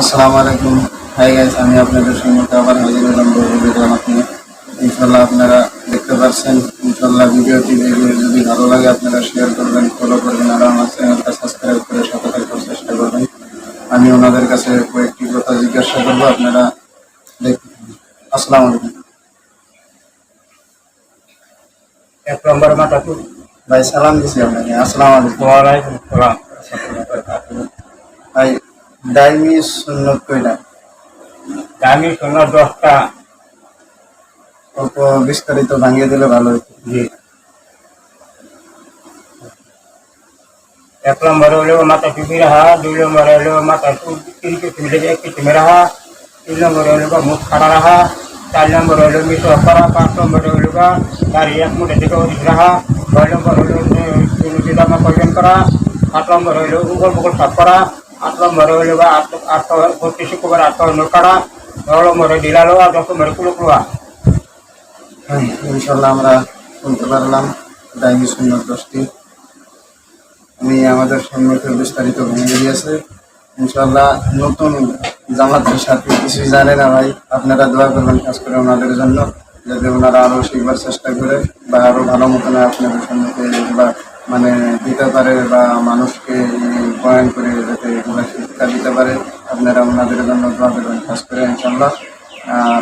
আসসালামু আলাইকুম hi guys আমি আপনাদের সঙ্গে আবার হাজির হলাম বড় ভিডিও আপনি ইনশাল্লাহ আপনারা দেখতে পাচ্ছেন ইনশাল্লাহ ভিডিওটি দেখলে যদি ভালো লাগে আপনারা শেয়ার করবেন ফলো করবেন আর আমার চ্যানেলটা সাবস্ক্রাইব করে সাথে থাকার চেষ্টা করবেন আমি ওনাদের কাছে কয়েকটি কথা জিজ্ঞাসা করবো আপনারা দেখতে থাকুন। আসসালামু আলাইকুম এক নম্বর মাথা তুল ভাই সালাম দিছি আপনাকে আসসালামু আলাইকুম ওয়ালাইকুম সালাম ভাই ডাইমি সুন্নত কইলা আমি শোনো দশটা অল্প বিস্তারিত ভাঙিয়ে দিলে ভালো হতো। জি। এক নম্বর হলো মাথা টুপি রাহা দুই নম্বর হলো মাথা তিনটে তুলে একটি রাহা তিন নম্বর হলো মুখ খাড়া রাহা চার নম্বর হলো মিশো করা পাঁচ নম্বর হলো গাড়ি এক মুঠে দিকে অধিক রাহা ছয় নম্বর হলো জামা পরিধান করা সাত নম্বর হলো উগল মুগল সাফ করা হ্যাঁ, ইনশাল্লাহ আমরা শুনতে পারলাম দশটি আমি আমাদের সম্মুখে বিস্তারিত ভেঙে দিয়েছে ইনশাল্লাহ নতুন জামাতের সাথে কিছুই জানে না ভাই আপনারা দোয়া করবেন কাজ করে ওনাদের জন্য যাতে ওনারা আরও শিখবার চেষ্টা করে বা আরও ভালো মতন আপনাদের সম্মুখে বা মানে দিতে পারে বা মানুষকে বয়ান করে যাতে এগুলো শিক্ষা দিতে পারে। আপনারা ওনাদের জন্য দোয়া করবেন। খাস করে ইনশাল্লাহ আর